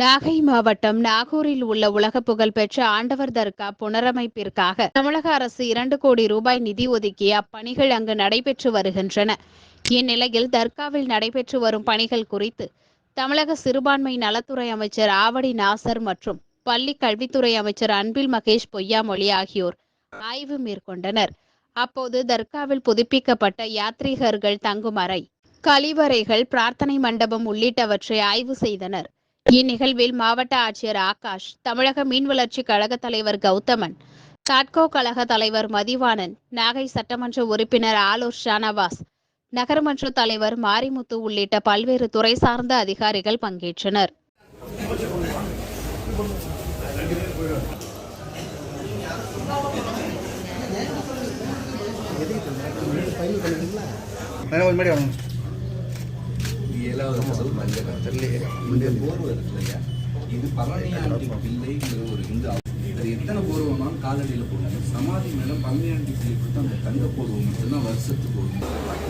நாகை மாவட்டம் நாகூரில் உள்ள உலக புகழ்பெற்ற ஆண்டவர் தர்கா புனரமைப்பிற்காக தமிழக அரசு இரண்டு கோடி ரூபாய் நிதி ஒதுக்கி அப்பணிகள் அங்கு நடைபெற்று வருகின்றன. இந்நிலையில் தர்காவில் நடைபெற்று வரும் பணிகள் குறித்து தமிழக சிறுபான்மை நலத்துறை அமைச்சர் ஆவடி நாசர் மற்றும் பள்ளி கல்வித்துறை அமைச்சர் அன்பில் மகேஷ் பொய்யாமொழி ஆகியோர் ஆய்வு மேற்கொண்டனர். அப்போது தர்காவில் புதுப்பிக்கப்பட்ட யாத்ரீகர்கள் தங்கும் அறை கழிவறைகள் பிரார்த்தனை மண்டபம் உள்ளிட்டவற்றை ஆய்வு செய்தனர். இந்நிகழ்வில் மாவட்ட ஆட்சியர் ஆகாஷ் தமிழக மீன் வளர்ச்சி கழக தலைவர் கௌதமன் சாட்கோ கழக தலைவர் மதிவாணன் நாகை சட்டமன்ற உறுப்பினர் ஆலூர் ஷானவாஸ் நகரமன்ற தலைவர் மாரிமுத்து உள்ளிட்ட பல்வேறு துறை சார்ந்த அதிகாரிகள் பங்கேற்றனர். நான் ரெண்டாவது முதல் மஞ்சள் கத்தர்லேயே இந்த போர்வை இருக்கு இல்லையா இது பழனியாண்டி பிள்ளைங்கிற ஒரு இந்து அது எத்தனை பூர்வமாக காலடியில் போடணும் சமாதி மேலே பழனியாண்டி பிள்ளை கொடுத்து அந்த தங்க போர்வம் மட்டும்தான் வருஷத்துக்கு வரும்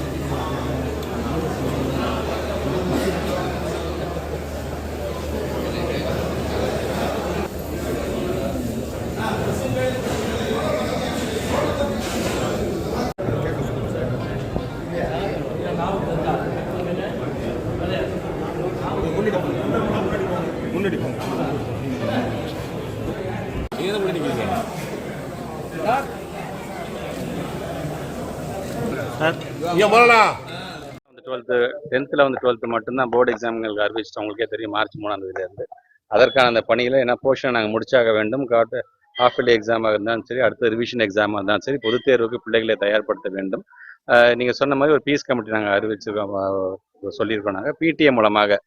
முன்னாடி போங்க. வந்து டுவெல்த்து டென்த்தில் வந்து டுவெல்த்து மட்டும்தான் போர்டு எக்ஸாம்களுக்கு அறிவிச்சிட்டோம் உங்களுக்கே தெரியும். மார்ச் மூணாம் தேதியிலேருந்து. அதற்கான அந்த பணியில் என்ன போர்ஷன் நாங்கள் முடிச்சாக வேண்டும். காட்டு ஹாஃப் இயர்லி எக்ஸாமாக இருந்தாலும் சரி அடுத்த ரிவிஷன் எக்ஸாமாக இருந்தாலும் சரி பொதுத் தேர்வுக்கு பிள்ளைகளை தயார்படுத்த வேண்டும். நீங்கள் சொன்ன மாதிரி ஒரு பீஸ் கமிட்டி நாங்கள் அறிவிச்சிருக்கோம் சொல்லியிருக்கோம் நாங்கள் பிடிஏ மூலமாக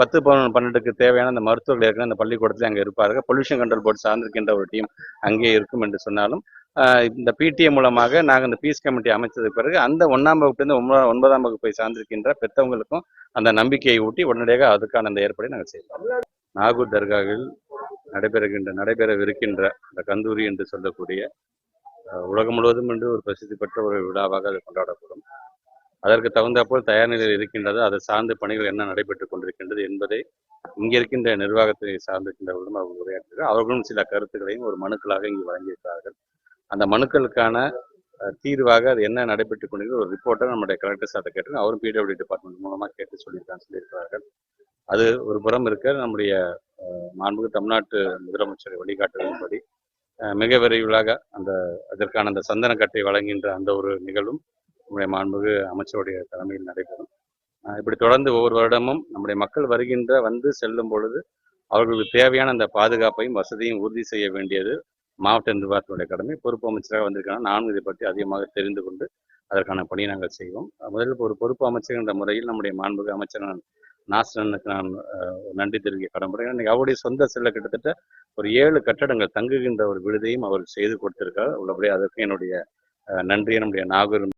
பத்து பதினொன்று பன்னெண்டுக்கு தேவையான அந்த மருத்துவர்கள் ஏற்கனவே அந்த பள்ளிக்கூடத்தில் அங்கே இருப்பார்கள். பொல்யூஷன் கண்ட்ரோல் போர்டு சார்ந்திருக்கின்ற ஒரு டீம் அங்கே இருக்கும் என்று சொன்னாலும் இந்த பிடிஏ மூலமாக நாங்கள் இந்த பீஸ் கமிட்டி அமைச்சதுக்கு பிறகு அந்த ஒன்றாம் வகுப்புலேருந்து ஒன்பதாம் ஒன்பதாம் வகுப்பை சார்ந்திருக்கின்ற பெற்றவங்களுக்கும் அந்த நம்பிக்கையை ஊட்டி உடனடியாக அதுக்கான அந்த ஏற்பாடை நாங்கள் செய்வோம் நாகூர் தர்காவில் நடைபெறுகின்ற நடைபெறவிருக்கின்ற இந்த கந்தூரி என்று சொல்லக்கூடிய உலகம் முழுவதும் என்று ஒரு பிரசித்தி பெற்ற ஒரு விழாவாக அது கொண்டாடப்படும். அதற்கு தகுந்தாற்போல் தயார் நிலையில் இருக்கின்றது. அதை சார்ந்த பணிகள் என்ன நடைபெற்றுக் கொண்டிருக்கின்றது என்பதை இங்கே இருக்கின்ற நிர்வாகத்தை சார்ந்திருக்கின்றவர்களும் அவர்கள் உரையாற்றுகிறார் அவர்களும் சில கருத்துக்களையும் ஒரு மனுக்களாக இங்கு வழங்கியிருக்கிறார்கள். அந்த மனுக்களுக்கான தீர்வாக அது என்ன நடைபெற்றுக் கொண்டிருக்கிற ஒரு ரிப்போர்ட்டை நம்முடைய கலெக்டர் சார்ட்ட கேட்டு அவரும் பிடபிள்யூ டிபார்ட்மெண்ட் மூலமாக கேட்டு சொல்லியிருக்கான் சொல்லியிருக்கிறார்கள். அது ஒரு புறம் இருக்க. நம்முடைய அஹ், தமிழ்நாட்டு முதலமைச்சர் வழிகாட்டுதலின்படி அஹ், மிக விரைவிலாக அந்த அதற்கான அந்த சந்தனக்கட்டை வழங்குகின்ற அந்த ஒரு நிகழ்வும் நம்முடைய மாண்புமிகு அமைச்சருடைய தலைமையில் நடைபெறும். இப்படி தொடர்ந்து ஒவ்வொரு வருடமும் நம்முடைய மக்கள் வருகின்ற வந்து செல்லும் பொழுது அவர்களுக்கு தேவையான அந்த பாதுகாப்பையும் வசதியும் உறுதி செய்ய வேண்டியது மாவட்ட நிர்வாகத்தினுடைய கடமை. பொறுப்பு அமைச்சராக வந்திருக்காங்க. நானும் இதை பற்றி அதிகமாக தெரிந்து கொண்டு அதற்கான பணியை நாங்கள் செய்வோம். முதலில் ஒரு பொறுப்பு அமைச்சர் என்ற முறையில் நம்முடைய மாண்புமிகு அமைச்சர் நான் நாசரனுக்கு நான் நன்றி தெரிவிக்க கடம்புறேன் இன்னைக்கு அவருடைய சொந்த செல்ல கிட்டத்தட்ட ஒரு ஏழு கட்டடங்கள் தங்குகின்ற ஒரு விடுதியும் அவர் செய்து கொடுத்திருக்கார். உள்ளபடியே அதற்கு என்னுடைய நன்றியை நம்முடைய நாகூர்